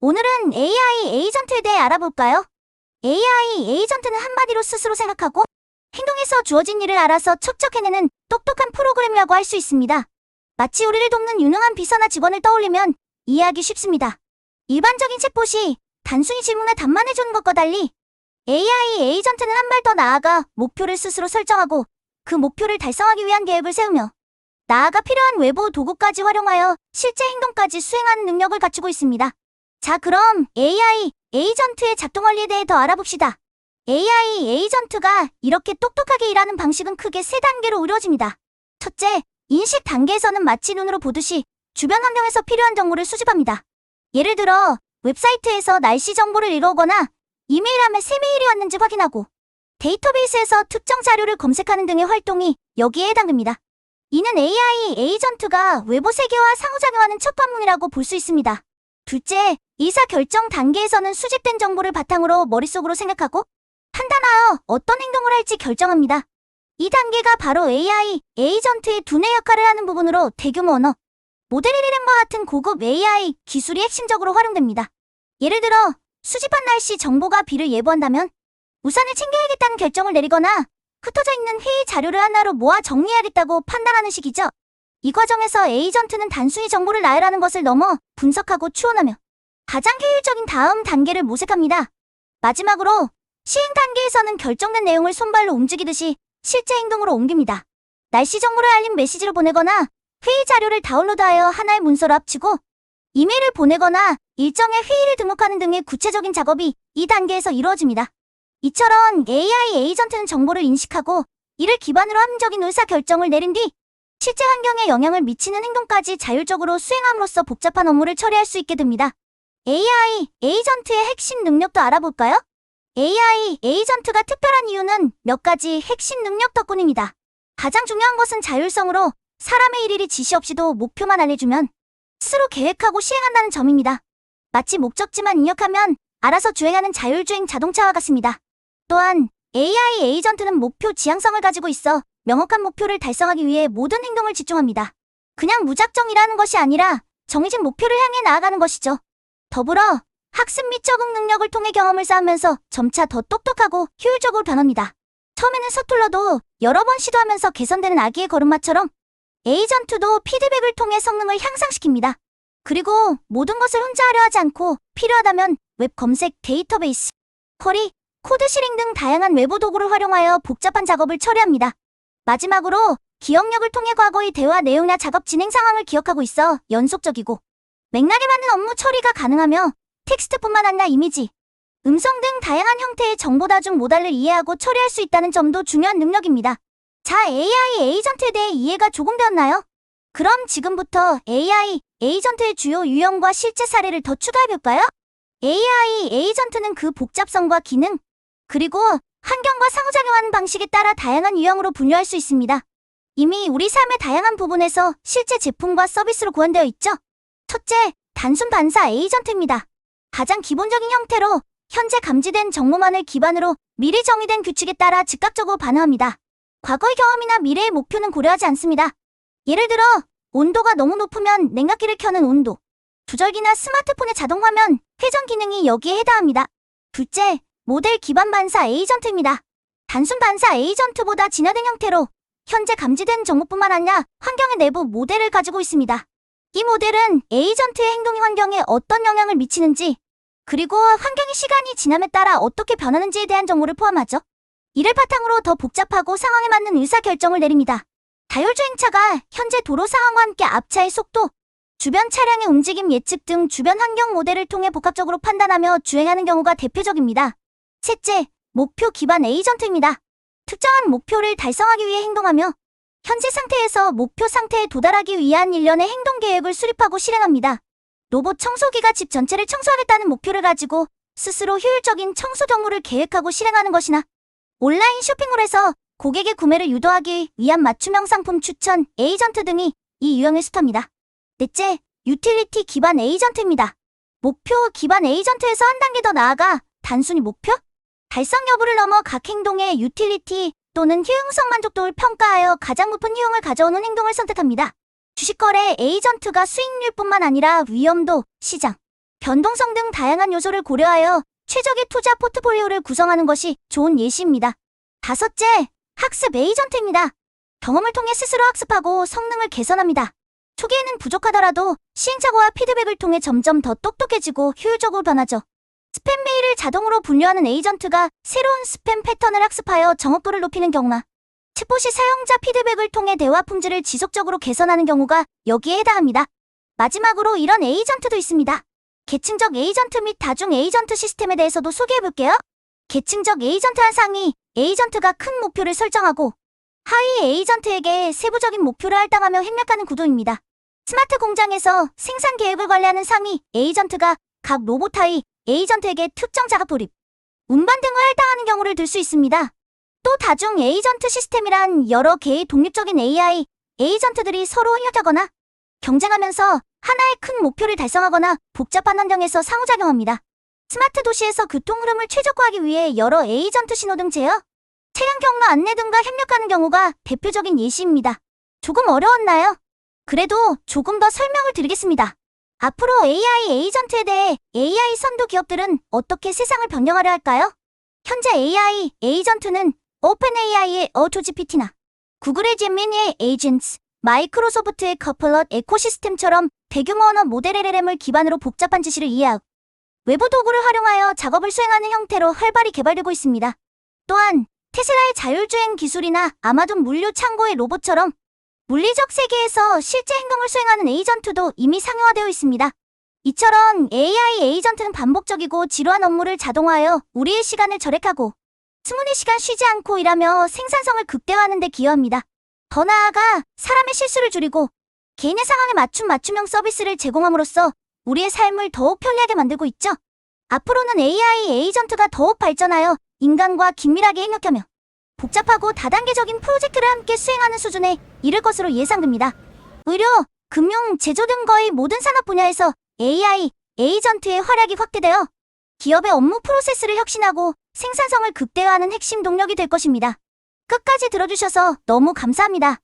오늘은 AI 에이전트에 대해 알아볼까요? AI 에이전트는 한마디로 스스로 생각하고 행동에서 주어진 일을 알아서 척척 해내는 똑똑한 프로그램이라고 할 수 있습니다. 마치 우리를 돕는 유능한 비서나 직원을 떠올리면 이해하기 쉽습니다. 일반적인 챗봇이 단순히 질문에 답만 해주는 것과 달리 AI 에이전트는 한 발 더 나아가 목표를 스스로 설정하고 그 목표를 달성하기 위한 계획을 세우며 나아가 필요한 외부 도구까지 활용하여 실제 행동까지 수행하는 능력을 갖추고 있습니다. 자, 그럼 AI 에이전트의 작동 원리에 대해 더 알아봅시다. AI 에이전트가 이렇게 똑똑하게 일하는 방식은 크게 세 단계로 이루어집니다. 첫째, 인식 단계에서는 마치 눈으로 보듯이 주변 환경에서 필요한 정보를 수집합니다. 예를 들어, 웹사이트에서 날씨 정보를 읽어오거나 이메일함에 새 메일이 왔는지 확인하고 데이터베이스에서 특정 자료를 검색하는 등의 활동이 여기에 해당됩니다. 이는 AI 에이전트가 외부 세계와 상호작용하는 첫 관문이라고 볼 수 있습니다. 둘째, 의사결정 단계에서는 수집된 정보를 바탕으로 머릿속으로 생각하고 판단하여 어떤 행동을 할지 결정합니다. 이 단계가 바로 AI 에이전트의 두뇌 역할을 하는 부분으로 대규모 언어, 모델 LLM과 같은 고급 AI 기술이 핵심적으로 활용됩니다. 예를 들어 수집한 날씨 정보가 비를 예보한다면 우산을 챙겨야겠다는 결정을 내리거나 흩어져 있는 회의 자료를 하나로 모아 정리해야겠다고 판단하는 식이죠. 이 과정에서 에이전트는 단순히 정보를 나열하는 것을 넘어 분석하고 추론하며 가장 효율적인 다음 단계를 모색합니다. 마지막으로 시행 단계에서는 결정된 내용을 손발로 움직이듯이 실제 행동으로 옮깁니다. 날씨 정보를 알림 메시지로 보내거나 회의 자료를 다운로드하여 하나의 문서로 합치고 이메일을 보내거나 일정의 회의를 등록하는 등의 구체적인 작업이 이 단계에서 이루어집니다. 이처럼 AI 에이전트는 정보를 인식하고 이를 기반으로 합리적인 의사결정을 내린 뒤 실제 환경에 영향을 미치는 행동까지 자율적으로 수행함으로써 복잡한 업무를 처리할 수 있게 됩니다. AI 에이전트의 핵심 능력도 알아볼까요? AI 에이전트가 특별한 이유는 몇 가지 핵심 능력 덕분입니다. 가장 중요한 것은 자율성으로 사람의 일일이 지시 없이도 목표만 알려주면 스스로 계획하고 시행한다는 점입니다. 마치 목적지만 입력하면 알아서 주행하는 자율주행 자동차와 같습니다. 또한 AI 에이전트는 목표 지향성을 가지고 있어 명확한 목표를 달성하기 위해 모든 행동을 집중합니다. 그냥 무작정 일하는 것이 아니라 정해진 목표를 향해 나아가는 것이죠. 더불어 학습 및 적응 능력을 통해 경험을 쌓으면서 점차 더 똑똑하고 효율적으로 변합니다. 처음에는 서툴러도 여러 번 시도하면서 개선되는 아기의 걸음마처럼 에이전트도 피드백을 통해 성능을 향상시킵니다. 그리고 모든 것을 혼자 하려 하지 않고 필요하다면 웹 검색, 데이터베이스, 쿼리, 코드 실행 등 다양한 외부 도구를 활용하여 복잡한 작업을 처리합니다. 마지막으로 기억력을 통해 과거의 대화 내용이나 작업 진행 상황을 기억하고 있어 연속적이고 맥락에 맞는 업무 처리가 가능하며 텍스트뿐만 아니라 이미지, 음성 등 다양한 형태의 정보 다중 모달을 이해하고 처리할 수 있다는 점도 중요한 능력입니다. 자, AI 에이전트에 대해 이해가 조금 되었나요? 그럼 지금부터 AI 에이전트의 주요 유형과 실제 사례를 더 추가해볼까요? AI 에이전트는 그 복잡성과 기능, 그리고 환경과 상호작용하는 방식에 따라 다양한 유형으로 분류할 수 있습니다. 이미 우리 삶의 다양한 부분에서 실제 제품과 서비스로 구현되어 있죠. 첫째, 단순 반사 에이전트입니다. 가장 기본적인 형태로 현재 감지된 정보만을 기반으로 미리 정의된 규칙에 따라 즉각적으로 반응합니다. 과거의 경험이나 미래의 목표는 고려하지 않습니다. 예를 들어, 온도가 너무 높으면 냉각기를 켜는 온도, 조절기나 스마트폰의 자동 화면, 회전 기능이 여기에 해당합니다. 둘째, 모델 기반 반사 에이전트입니다. 단순 반사 에이전트보다 진화된 형태로 현재 감지된 정보뿐만 아니라 환경의 내부 모델을 가지고 있습니다. 이 모델은 에이전트의 행동이 환경에 어떤 영향을 미치는지, 그리고 환경의 시간이 지남에 따라 어떻게 변하는지에 대한 정보를 포함하죠. 이를 바탕으로 더 복잡하고 상황에 맞는 의사결정을 내립니다. 자율주행차가 현재 도로 상황과 함께 앞차의 속도, 주변 차량의 움직임 예측 등 주변 환경 모델을 통해 복합적으로 판단하며 주행하는 경우가 대표적입니다. 셋째, 목표 기반 에이전트입니다. 특정한 목표를 달성하기 위해 행동하며 현재 상태에서 목표 상태에 도달하기 위한 일련의 행동 계획을 수립하고 실행합니다. 로봇 청소기가 집 전체를 청소하겠다는 목표를 가지고 스스로 효율적인 청소 경로를 계획하고 실행하는 것이나 온라인 쇼핑몰에서 고객의 구매를 유도하기 위한 맞춤형 상품 추천 에이전트 등이 이 유형에 속합니다. 넷째, 유틸리티 기반 에이전트입니다. 목표 기반 에이전트에서 한 단계 더 나아가 단순히 목표? 달성 여부를 넘어 각 행동의 유틸리티 또는 효용성 만족도를 평가하여 가장 높은 효용을 가져오는 행동을 선택합니다. 주식거래 에이전트가 수익률뿐만 아니라 위험도, 시장, 변동성 등 다양한 요소를 고려하여 최적의 투자 포트폴리오를 구성하는 것이 좋은 예시입니다. 다섯째, 학습 에이전트입니다. 경험을 통해 스스로 학습하고 성능을 개선합니다. 초기에는 부족하더라도 시행착오와 피드백을 통해 점점 더 똑똑해지고 효율적으로 변하죠. 스팸 메일을 자동으로 분류하는 에이전트가 새로운 스팸 패턴을 학습하여 정확도를 높이는 경우나 챗봇이 사용자 피드백을 통해 대화 품질을 지속적으로 개선하는 경우가 여기에 해당합니다. 마지막으로 이런 에이전트도 있습니다. 계층적 에이전트 및 다중 에이전트 시스템에 대해서도 소개해볼게요. 계층적 에이전트 한 상위 에이전트가 큰 목표를 설정하고 하위 에이전트에게 세부적인 목표를 할당하며 협력하는 구도입니다. 스마트 공장에서 생산 계획을 관리하는 상위 에이전트가 각 로봇 하위 에이전트에게 특정 작업 돌입, 운반 등을 할당하는 경우를 들 수 있습니다. 또 다중 에이전트 시스템이란 여러 개의 독립적인 AI 에이전트들이 서로 협력하거나 경쟁하면서 하나의 큰 목표를 달성하거나 복잡한 환경에서 상호작용합니다. 스마트 도시에서 교통 흐름을 최적화하기 위해 여러 에이전트 신호등 제어, 차량 경로 안내 등과 협력하는 경우가 대표적인 예시입니다. 조금 어려웠나요? 그래도 조금 더 설명을 드리겠습니다. 앞으로 AI 에이전트에 대해 AI 선도 기업들은 어떻게 세상을 변경하려 할까요? 현재 AI 에이전트는 오픈AI의 어토GPT나 구글의 제미니의 에이전츠, 마이크로소프트의 커플럿 에코시스템처럼 대규모 언어 모델 LLM을 기반으로 복잡한 지시를 이해하고 외부 도구를 활용하여 작업을 수행하는 형태로 활발히 개발되고 있습니다. 또한 테슬라의 자율주행 기술이나 아마존 물류 창고의 로봇처럼 물리적 세계에서 실제 행동을 수행하는 에이전트도 이미 상용화되어 있습니다. 이처럼 AI 에이전트는 반복적이고 지루한 업무를 자동화하여 우리의 시간을 절약하고 24시간 쉬지 않고 일하며 생산성을 극대화하는 데 기여합니다. 더 나아가 사람의 실수를 줄이고 개인의 상황에 맞춤 맞춤형 서비스를 제공함으로써 우리의 삶을 더욱 편리하게 만들고 있죠. 앞으로는 AI 에이전트가 더욱 발전하여 인간과 긴밀하게 협력하며 복잡하고 다단계적인 프로젝트를 함께 수행하는 수준에 이를 것으로 예상됩니다. 의료, 금융, 제조 등 거의 모든 산업 분야에서 AI 에이전트의 활약이 확대되어 기업의 업무 프로세스를 혁신하고 생산성을 극대화하는 핵심 동력이 될 것입니다. 끝까지 들어주셔서 너무 감사합니다.